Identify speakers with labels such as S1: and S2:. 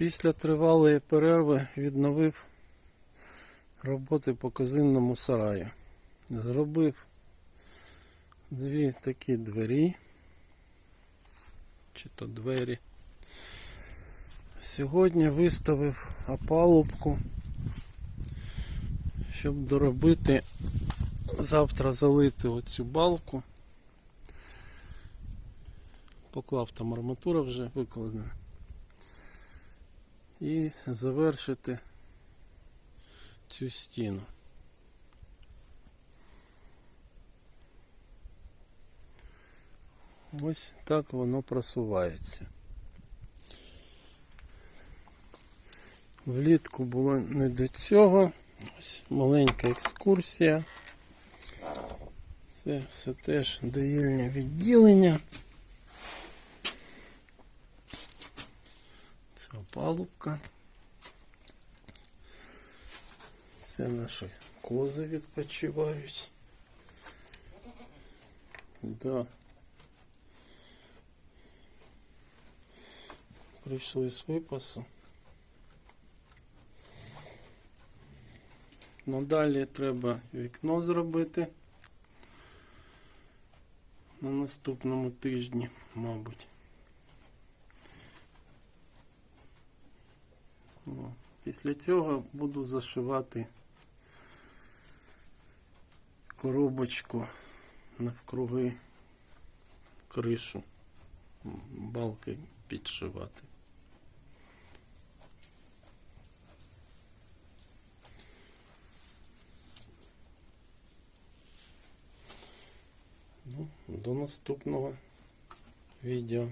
S1: Після тривалої перерви відновив роботи по казинному сараю. Зробив дві такі двері, чи то двері. Сьогодні виставив опалубку, щоб доробити, завтра залити оцю балку. Поклав там арматура вже викладена. І завершити цю стіну. Ось так воно просувається. Влітку було не до цього. Ось маленька екскурсія. Це все теж доїльне відділення. Це опалубка. Це наші кози відпочивають. Да. Прийшли з випасу. Ну далі треба вікно зробити на наступному тижні, мабуть. Після цього буду зашивати коробочку навкруги кришу, балки підшивати. Ну, до наступного відео.